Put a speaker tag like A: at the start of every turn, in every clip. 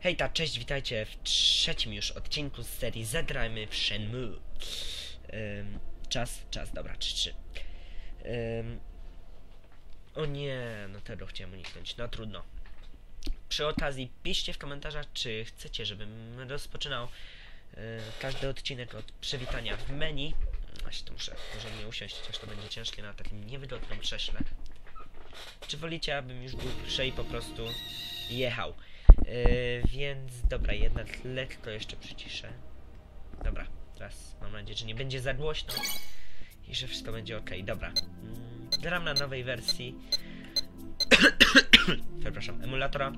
A: Hejta, cześć, witajcie w trzecim już odcinku z serii Zagrajmy w Shenmue. Czas, czas, dobra, 3-3. Ym, o nie, no tego chciałem uniknąć, no trudno. Przy okazji piszcie w komentarzach, czy chcecie, żebym rozpoczynał y, każdy odcinek od przywitania w menu. Właśnie to muszę porządnie usiąść, chociaż to będzie ciężkie na takim niewygodnym krześle. Czy wolicie, abym już i po prostu jechał? Yy, więc dobra, jednak lekko jeszcze przyciszę. Dobra, teraz mam nadzieję, że nie będzie za głośno i że wszystko będzie ok. Dobra. Mm, gram na nowej wersji. Przepraszam, emulatora.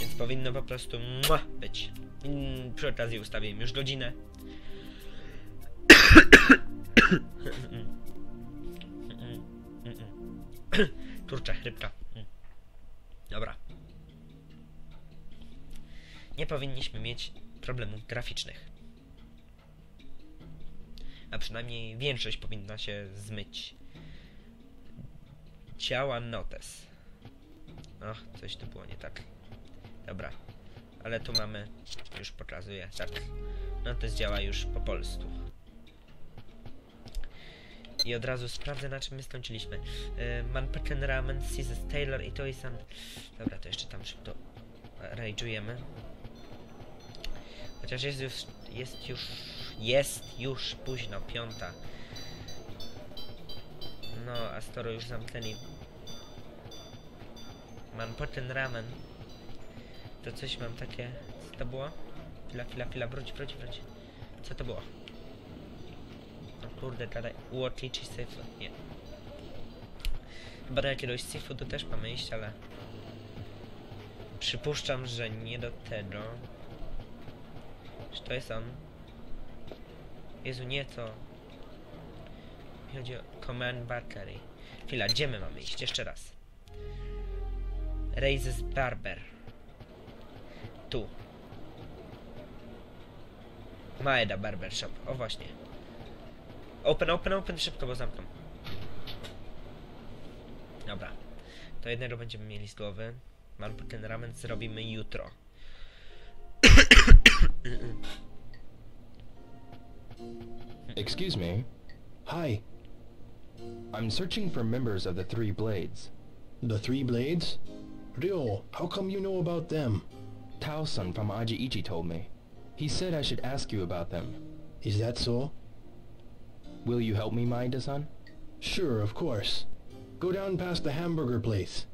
A: Więc powinno po prostu być. Mm, przy okazji ustawię im już godzinę. Kurczę, chrypka. Dobra. Nie powinniśmy mieć problemów graficznych. A przynajmniej większość powinna się zmyć. Ciała notes. Och, coś tu było nie tak. Dobra. Ale tu mamy, już pokazuję, tak. Notes działa już po polsku. I od razu sprawdzę na czym my skończyliśmy. Yy, Manpeken Ramen, Caesar Taylor i Toysan. Dobra, to jeszcze tam szybko rage'ujemy. Chociaż jest już, jest już, jest już późno, piąta. No, a skoro już zamknęli Manpeken Ramen, to coś mam takie, co to było? Chwila, chwila, chwila, wróć, wróć, wróć. Co to było? Kurde. Watchy czy seafood? Nie. Chyba do jakiegoś seafoodu też mamy iść, ale... Przypuszczam, że nie do tego. Czy to jest on? Jezu, nie to. Mi chodzi o Command Battery. Chwila, gdzie my mamy iść? Jeszcze raz. Raises Barber. Tu. Maeda Barbershop. O właśnie. Open, open, open, szybko, bo zamknę. Dobra. To jednego będziemy mieli z głowy. Mam ten ramen zrobimy jutro.
B: Excuse me.
C: Hi,
B: I'm searching for members of the Three Blades.
C: the Three Blades? Ryo, how come you know about them?
B: Tao-san from Ajiichi told me. He said I should ask you about them.
C: Is that so?
B: Will you help me, Maeda-san?
C: Sure, of course. Go down past the hamburger place.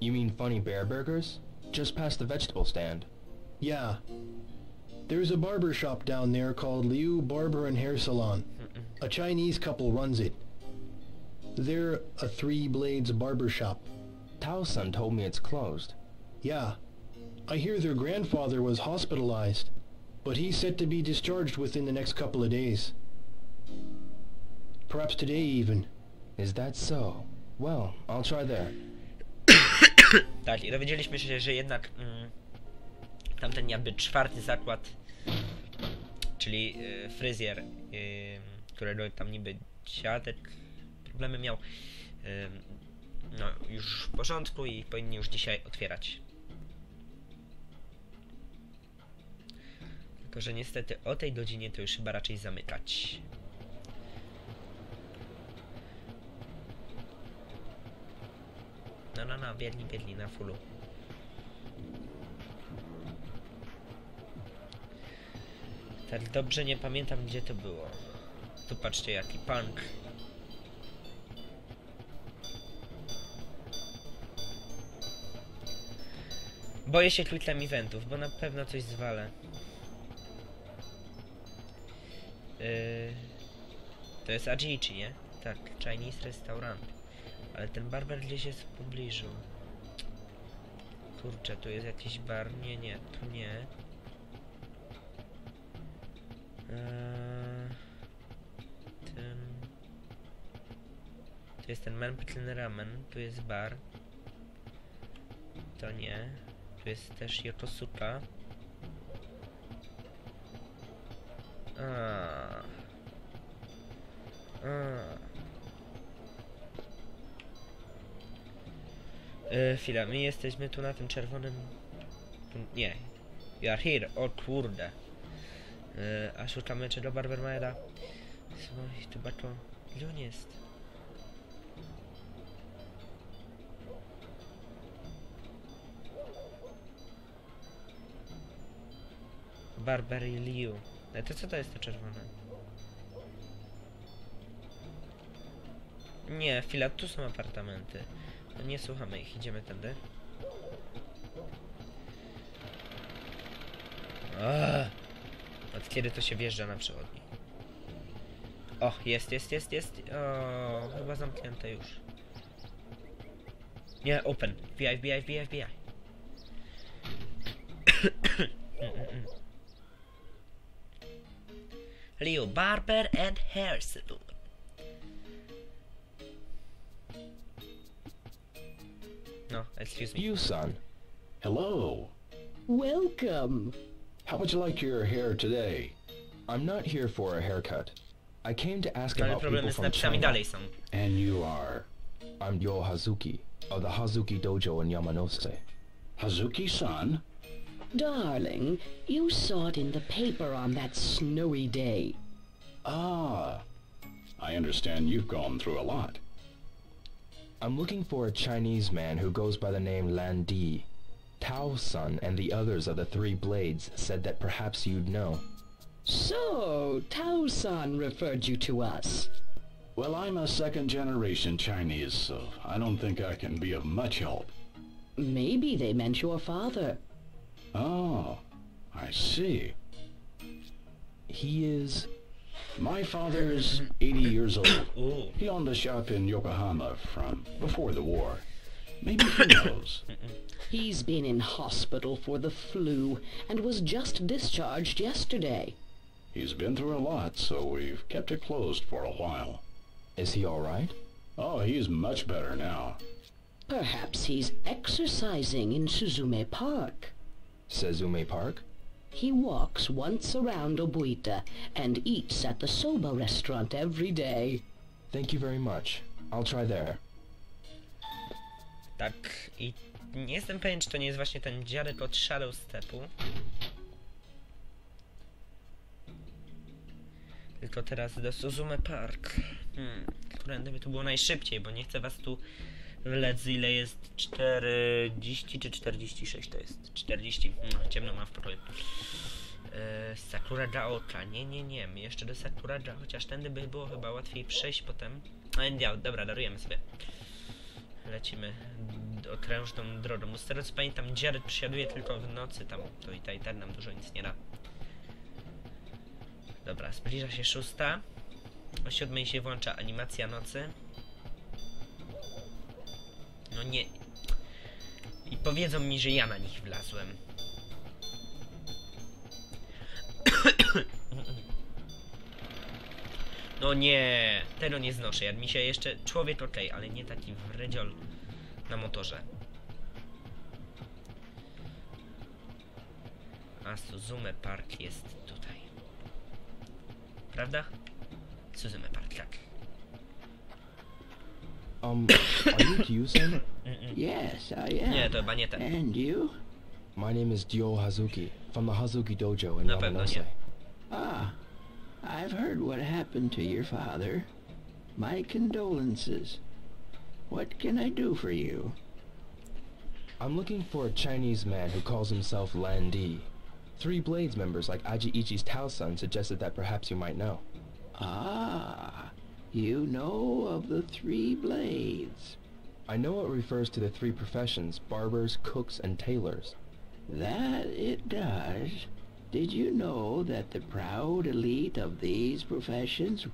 B: You mean Funny Bear Burgers? Just past the vegetable stand.
C: Yeah. There's a barber shop down there called Liu Barber and Hair Salon. A Chinese couple runs it. They're a Three Blades barber shop.
B: Tao-san told me it's closed.
C: Yeah. I hear their grandfather was hospitalized, but he's set to be discharged within the next couple of days. Perhaps today even.
B: Is that so? Well, I'll try there.
A: Tak, i dowiedzieliśmy się, że jednak mm, tamten jakby czwarty zakład, czyli y, fryzjer, y, którego tam niby dziadek problemy miał, y, no już w porządku i powinni już dzisiaj otwierać. Tylko, że niestety o tej godzinie to już chyba raczej zamykać. No, no, no, biedni, biedni, na fullu. Tak dobrze nie pamiętam, gdzie to było. Tu patrzcie, jaki punk. Boję się quick time eventów, bo na pewno coś zwalę. Yy, to jest Ajiichi, nie? Tak, Chinese restaurant. Ale ten barber gdzieś jest w pobliżu. Kurczę, tu jest jakiś bar. Nie, nie, tu nie. Eee, ten... Tu jest ten Manpatlen Ramen, tu jest bar. To nie. Tu jest też Yokosuka. A. A. E, chwila, my jesteśmy tu na tym czerwonym... tu- Nie. You are here. O kurde. E, a szukamy czego Barbermaida? Słuchaj, chyba to... Gdzie on jest? Barbary Liu. E, to co to jest to czerwone? Nie, chwila, tu są apartamenty. No nie słuchamy ich, idziemy tędy. Aaaa! Od kiedy to się wjeżdża na przechodni? O, jest, jest, jest, jest. O, chyba zamknięte już. Nie, open. FBI. Mm, mm, mm. Leo Barber and Hair Salon. No, excuse me.
B: You, son.
D: Hello.
E: Welcome.
D: How would you like your hair today?
B: I'm not here for a haircut. I came to ask
A: No
B: about
A: problemy
B: people
A: z
B: from China.
A: dalej.
D: And you are
B: I'm Yo Hazuki of the Hazuki Dojo in Yamanose.
D: Hazuki-san?
E: Darling, you saw it in the paper on that snowy day.
D: Ah. I understand you've gone through a lot.
B: I'm looking for a Chinese man who goes by the name Lan Di. Tao Sun and the others of the Three Blades said that perhaps you'd know.
E: So, Tao Sun referred you to us.
D: Well, I'm a second-generation Chinese, so I don't think I can be of much help.
E: Maybe they meant your father.
D: Oh, I see.
B: He is...
D: My father is 80 years old. He owned a shop in Yokohama from before the war. Maybe he knows.
E: He's been in hospital for the flu and was just discharged yesterday.
D: He's been through a lot, so we've kept it closed for a while.
B: Is he alright?
D: Oh, he's much better now.
E: Perhaps he's exercising in Suzume Park.
B: Sezume Park?
E: He walks once around Obuita and eats at the soba restaurant every day.
B: Thank you very much. I'll try there.
A: Tak, i nie jestem pewien, czy to nie jest właśnie ten dziadek od Shadow Stepu. Tylko teraz do Suzume Park. Hmm, którędy by tu było najszybciej, bo nie chcę was tu wlec, ile jest? 40 czy 46 to jest? 40, no, ciemno mam w pokoju. E, Sakura Jaoka, nie, nie, nie, jeszcze do Sakura Ja, chociaż tędy by było chyba łatwiej przejść potem. Ale nie, dobra, darujemy sobie. Lecimy okrężną drogą, bo z tego co pamiętam dziadek przysiaduje tylko w nocy tam, to i ta i nam dużo nic nie da. Dobra, zbliża się szósta. O siódmej się włącza animacja nocy. no nie. I powiedzą mi, że ja na nich wlazłem. No nie, tego nie znoszę. Jak mi się jeszcze człowiek okej, ale nie taki wredziol na motorze. A Suzume Park jest tutaj. Prawda? Suzume Park, tak.
B: Um, are you?
F: Yes, I am.
A: Nie, to chyba nie ten.
F: And you?
B: My name is Dio Hazuki from the Hazuki Dojo in
A: Na pewno nie.
F: Ah, I've heard what happened to your father. My condolences. What can I do for you?
B: I'm looking for a Chinese man who calls himself Lan Di. Three Blades members like Aji Ichi's Tao-san suggested that perhaps you might know.
F: Ah, you know of the Three Blades.
B: I know it refers to the three professions, barbers, cooks, and tailors.
F: That it does. Did you know that the proud elite of these professions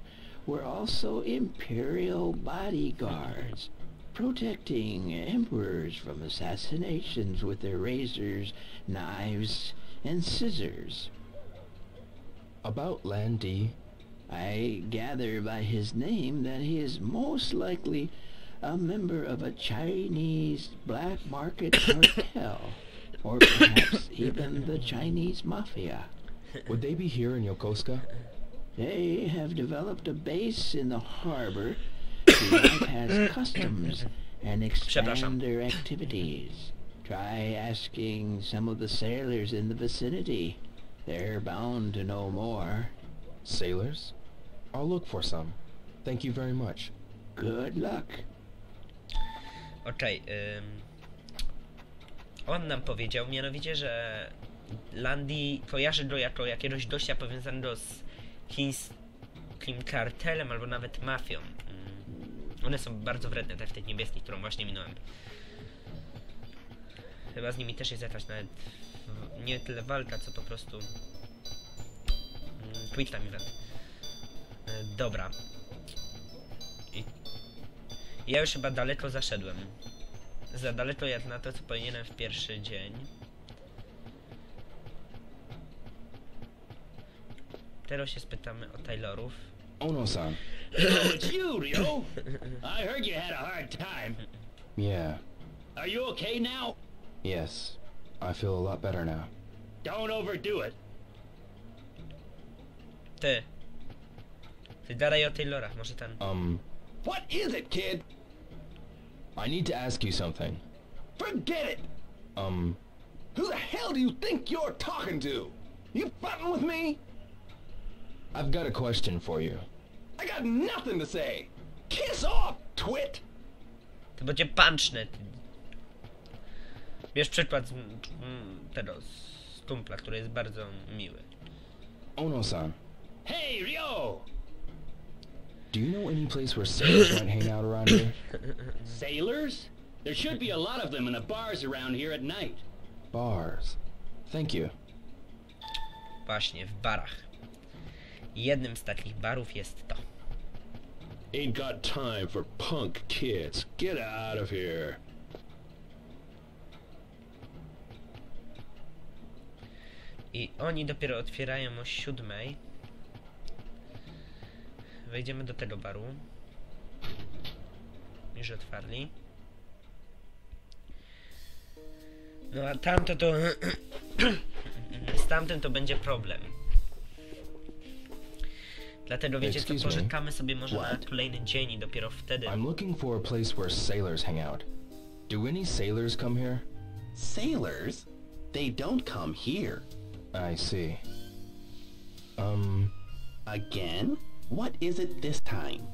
F: were also imperial bodyguards, protecting emperors from assassinations with their razors, knives, and scissors?
B: About Lan Di,
F: I gather by his name that he is most likely a member of a Chinese black market cartel, or perhaps even the Chinese mafia.
B: would they be here in Yokosuka?
F: They have developed a base in the harbor to bypass customs and
A: Przepraszam.
F: expand their activities. Try asking some of the sailors in the vicinity. They're bound to know more.
B: Sailors? I'll look for some. Thank you very much.
F: Good luck.
A: Okej, ym, on nam powiedział mianowicie, że Landi kojarzy go jako jakiegoś gościa powiązanego z chińskim kartelem albo nawet mafią. One są bardzo wredne, te w tych niebieskich, którą właśnie minąłem. Chyba z nimi też jest jakaś nawet nie tyle walka, co po prostu quick time event. Y, Dobra. Ja już chyba daleko zaszedłem. Za daleko jak na to, co powinienem w pierwszy dzień. Teraz się spytamy o Taylorów.
B: Ono-san.
D: Oh, it's you, Ryo. I heard you had a hard time.
B: Yeah.
D: Are you okay now?
B: Yes. I feel a lot better now.
D: Don't overdo it.
A: Ty. Ty gadaj o Taylorach, może ten.
B: Um,
C: What is it, kid?
B: I need to ask you something.
C: Forget it!
B: Um,
C: Who the hell do you think you're talking to? You fighting with me?
B: I've got a question for you.
C: I got nothing to say. Kiss off, twit!
A: To będzie pancznę. Ty. Bierz przykład z, mm, tego, z kumpla, który jest bardzo miły.
B: Ono-san,
D: Hey, Ryo!
B: Do you know any place where sailors might hang out around here?
D: Sailors? There should be a lot of them in the bars around here at night.
B: Bars. Thank you.
A: Właśnie, w barach. Jednym z takich barów jest to.
G: Ain't got time for punk kids. Get out of here.
A: I oni dopiero otwierają o siódmej. Wejdziemy do tego baru. Już otwarli. No a tamto to... Z tamtym to będzie problem. Dlatego wiecie co, poczekamy sobie może na kolejny dzień i dopiero wtedy...
B: I'm looking for a place where sailors hang out. Do any sailors come here?
H: Sailors? They don't come here.
B: I see. Um,
H: Again? What is it this time?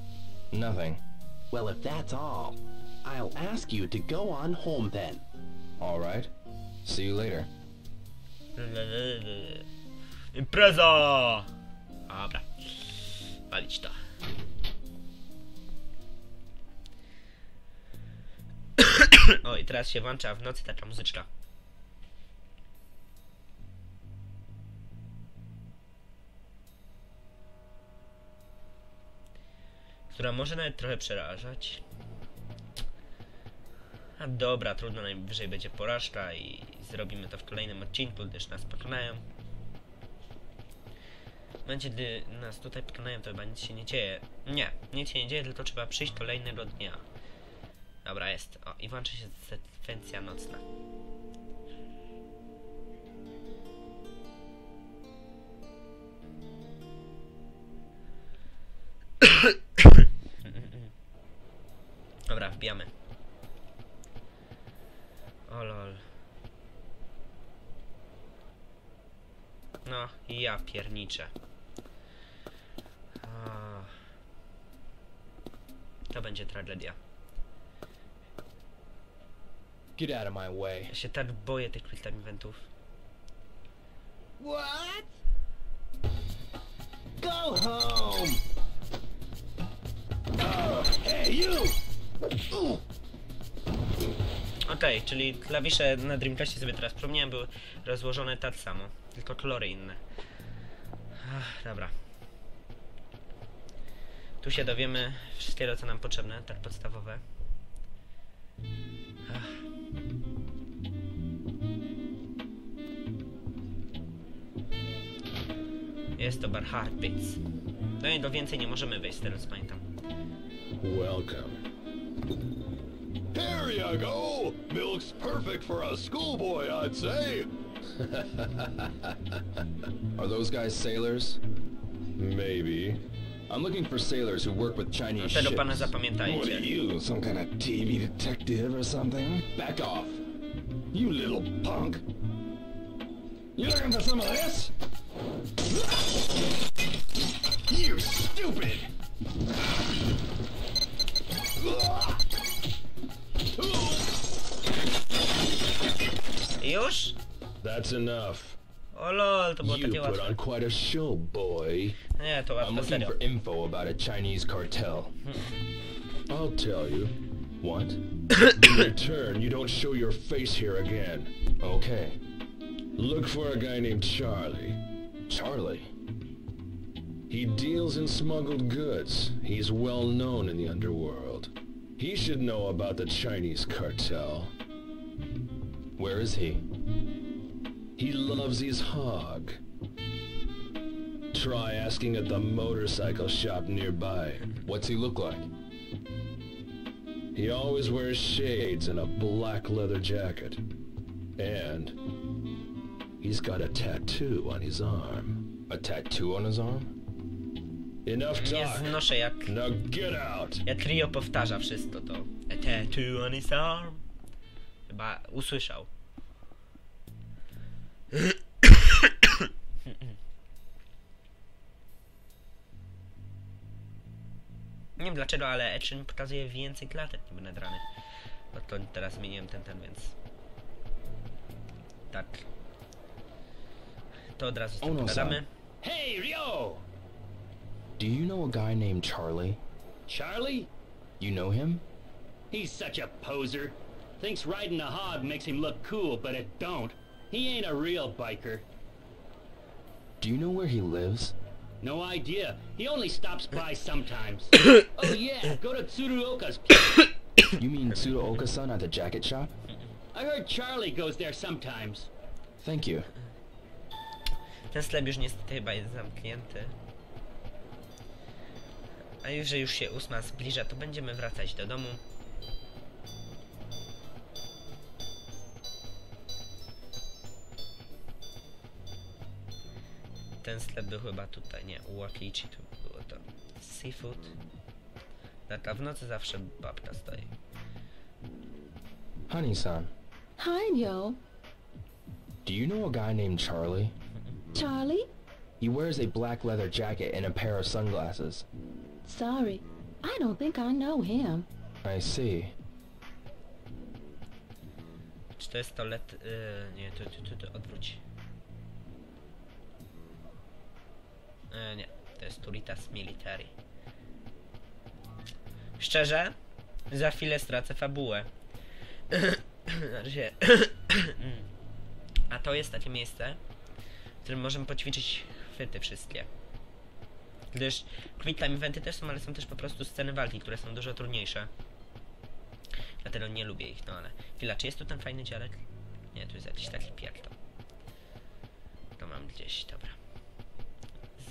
B: nothing.
H: Well, if that's all, I'll ask you to go on home then.
B: All right. See you later.
A: Impreza! Ah, Dobra. Walić to. o, i teraz się włącza w nocy taka muzyczka. Która może nawet trochę przerażać. A dobra, trudno, najwyżej będzie porażka i zrobimy to w kolejnym odcinku, gdyż nas pokonają. Momencie, gdy nas tutaj pokonają, to chyba nic się nie dzieje. Nie, nic się nie dzieje, tylko trzeba przyjść kolejnego dnia. Dobra, jest. O, i włączy się sekwencja nocna. Dobra, wbijamy. O lol. No, ja pierniczę. To będzie tragedia.
B: Get out of my way.
A: Ja się tak boję tych quick time eventów.
H: What? Go home!
G: Hey, you!
A: Okej, czyli klawisze na Dreamcastie sobie teraz przypomniałem, były rozłożone tak samo, tylko kolory inne. Ach, dobra. Tu się dowiemy wszystkiego, co nam potrzebne, tak podstawowe. Ach. Jest to bar Heartbeats. Do więcej nie możemy wejść, z tego co pamiętam.
G: Welcome. There you go! Milk's perfect for a schoolboy, I'd say.
B: Are those guys sailors?
G: Maybe.
B: I'm looking for sailors who work with Chinese
A: Tego pana
B: ships.
A: zapamiętajcie.
G: you, some kind of TV detective or something?
B: Back off.
G: You little punk. You looking for some of this? You stupid!
A: Już?
G: That's enough.
A: O lol, to było
G: You
A: takie
G: put
A: łatwe.
G: on quite a show, boy.
A: Nie, to
B: I'm looking
A: serio.
B: for info about a Chinese cartel.
G: I'll tell you.
B: What?
G: In return, you don't show your face here again.
B: Okay.
G: Look for a guy named Charlie.
B: Charlie.
G: He deals in smuggled goods. He's well known in the underworld. He should know about the Chinese cartel.
B: Where is he?
G: He loves his hog. Try asking at the motorcycle shop nearby.
B: What's he look like?
G: He always wears shades and a black leather jacket. And he's got a tattoo on his arm.
B: A tattoo on his arm?
G: Enough
A: Nie znoszę jak,
G: Now get out.
A: jak Rio powtarza wszystko to. A tattoo on his arm. Chyba usłyszał. Nie wiem dlaczego, ale Etchin pokazuje więcej klatek niby nadrany. No to teraz zmieniłem ten, ten, więc... Tak. To od razu
B: san.
A: pokazamy.
D: Hey, Ryo!
B: Do you know a guy named Charlie?
D: Charlie?
B: You know him?
D: He's such a poser. Thinks riding a hog makes him look cool, but it don't. He ain't a real biker.
B: Do you know where he lives?
D: No idea. He only stops by sometimes. oh yeah, go to Tsuruoka's.
B: You mean Tsuda Oka-san at the jacket shop?
D: I heard Charlie goes there sometimes.
B: Thank you.
A: Ten sklep już niestety chyba jest zamknięty. A już, że już się ósma zbliża, to będziemy wracać do domu. Ten sklep był chyba tutaj, nie, u Wakichi tu było to. Seafood. Taka w nocy zawsze babka stoi.
B: Honey-san,
E: Hi, Yo.
B: do you know a guy named Charlie?
E: Charlie?
B: He wears a black leather jacket and a pair of sunglasses.
E: Sorry, I don't think I know him.
B: I see.
A: Czy to jest to let... Yy, nie, tu, tu, tu, tu, odwróć. E, nie, to jest Turitas Military. Szczerze, za chwilę stracę fabułę. Znaczy. A to jest takie miejsce, w którym możemy poćwiczyć chwyty wszystkie. Gdyż quick time eventy też są, ale są też po prostu sceny walki, które są dużo trudniejsze. Dlatego nie lubię ich, no ale... Chwila, czy jest tu ten fajny dziarek? Nie, tu jest jakiś taki pierdol. To mam gdzieś, dobra.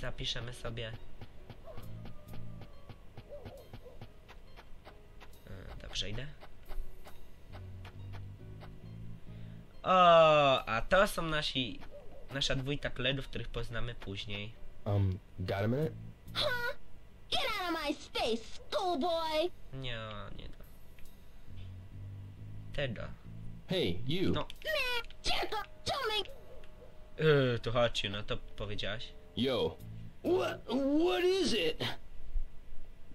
A: Zapiszemy sobie... E, Dobrze, idę. O, a to są nasi... Nasza dwójka kolegów, których poznamy później.
B: Um, got a minute?
I: Get out of my space, schoolboy!
A: Nie, nie to. Tego.
B: Hey, you.
A: No.
I: Meh, Jericho, make...
A: Yy, to chodźcie, no to powiedziałaś.
B: Yo,
F: What, what is it?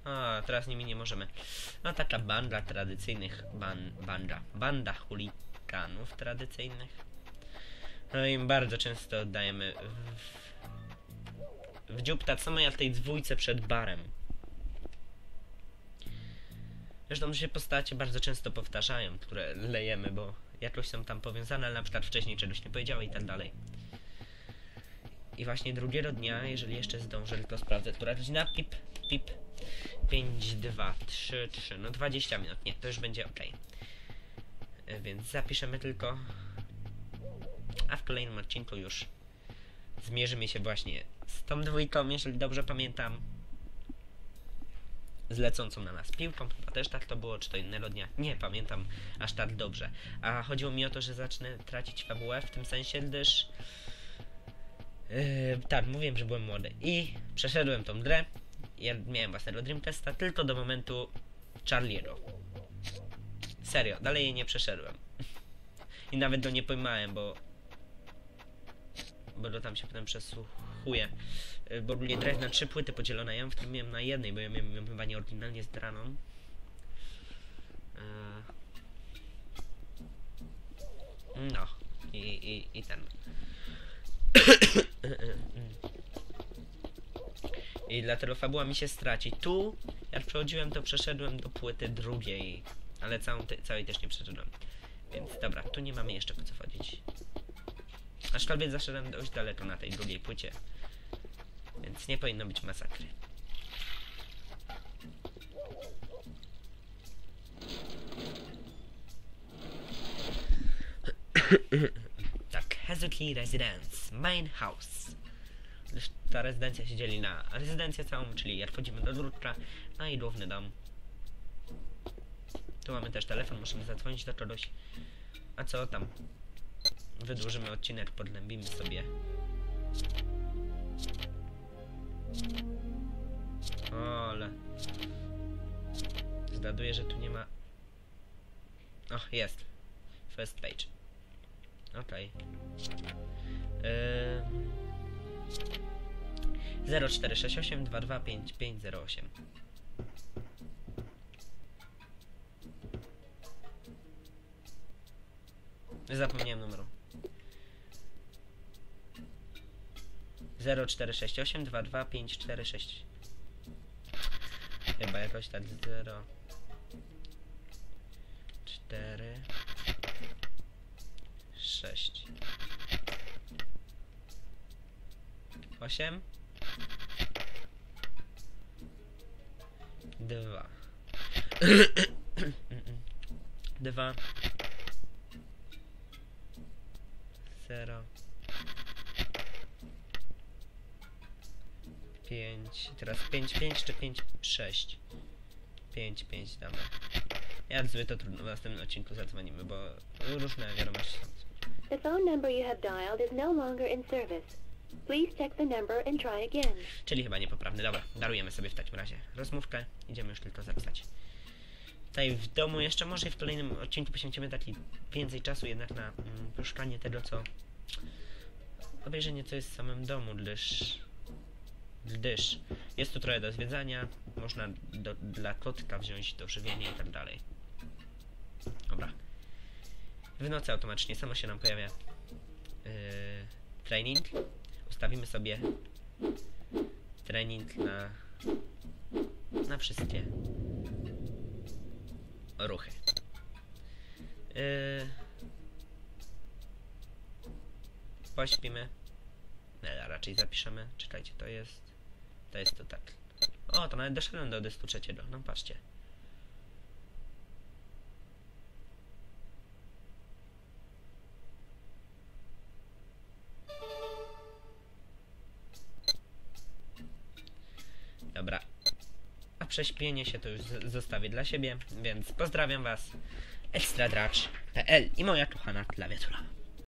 A: A, teraz nimi nie możemy. No taka banda tradycyjnych, ban, banda, banda chuliganów tradycyjnych. No im bardzo często oddajemy w, w dziób, tak samo jak w tej dwójce przed barem. Zresztą się postacie bardzo często powtarzają, które lejemy, bo jakoś są tam powiązane, ale na przykład wcześniej czegoś nie powiedziały i tak dalej. I właśnie drugiego dnia, jeżeli jeszcze zdążę, tylko sprawdzę, która godzina, pip, pip, 5, 2, 3, 3, no 20 minut, nie, to już będzie ok. Więc zapiszemy tylko, a w kolejnym odcinku już zmierzymy się właśnie z tą dwójką, jeżeli dobrze pamiętam. Z lecącą na nas piłką, chyba też tak to było, czy to innego dnia, nie pamiętam aż tak dobrze. A chodziło mi o to, że zacznę tracić fabułę w tym sensie, gdyż Yy, tak, mówiłem, że byłem młody. I przeszedłem tą grę ja miałem własnego Dream Testa tylko do momentu Charlie'ego. Serio, dalej jej nie przeszedłem. I nawet go nie pojmałem, bo... Bo tam się potem przesłuchuje. Y, Bo ogólnie drive na trzy płyty podzielone, ja ją wtedy miałem na jednej, bo ja miałem ją chyba nie oryginalnie zdraną. Yy. No. I, i, i ten. I dlatego fabuła mi się straci. Tu, jak przechodziłem, to przeszedłem do płyty drugiej, ale całą te, całej też nie przeszedłem. Więc dobra, tu nie mamy jeszcze po co chodzić. Aczkolwiek zaszedłem dość daleko na tej drugiej płycie. Więc nie powinno być masakry. tak, Hazuki Residence, Main House. Ta rezydencja się dzieli na rezydencję całą, czyli jak wchodzimy do ogródka, a i główny dom. Tu mamy też telefon, musimy zadzwonić do kogoś. A co tam? Wydłużymy odcinek, podlębimy sobie. O, ale... Zgaduję, że tu nie ma... O, jest. First page. Okej. Okay. 0468 225 Zapomniałem numeru. 0468 22546 Chyba jakoś tak 0 4 6 8 2 2 0 5 teraz 5 5 czy 5 6 5 5 damy jak zły to trudno w następnym odcinku zadzwonimy bo różne wiadomości są
J: The phone number you have dialed is no longer in service. Please check the number and try again.
A: Czyli chyba niepoprawny. Dobra, darujemy sobie w takim razie rozmówkę. Idziemy już tylko zapisać. Tutaj w domu jeszcze może w kolejnym odcinku poświęcimy taki więcej czasu jednak na mm, poszukanie tego, co... Obejrzenie, co jest w samym domu, gdyż... Gdyż jest tu trochę do zwiedzania, można do, dla kotka wziąć do żywienia i tak dalej. Dobra. W nocy automatycznie samo się nam pojawia yy, training. Ustawimy sobie trening na na wszystkie ruchy. Yy, pośpimy. A raczej zapiszemy. Czekajcie, to jest... To jest to tak. O, to nawet doszedłem do dysku trzeciego. No patrzcie. Dobra. A prześpienie się to już zostawię dla siebie, więc pozdrawiam was. Ekstradracz.pl i moja kochana klawiatura.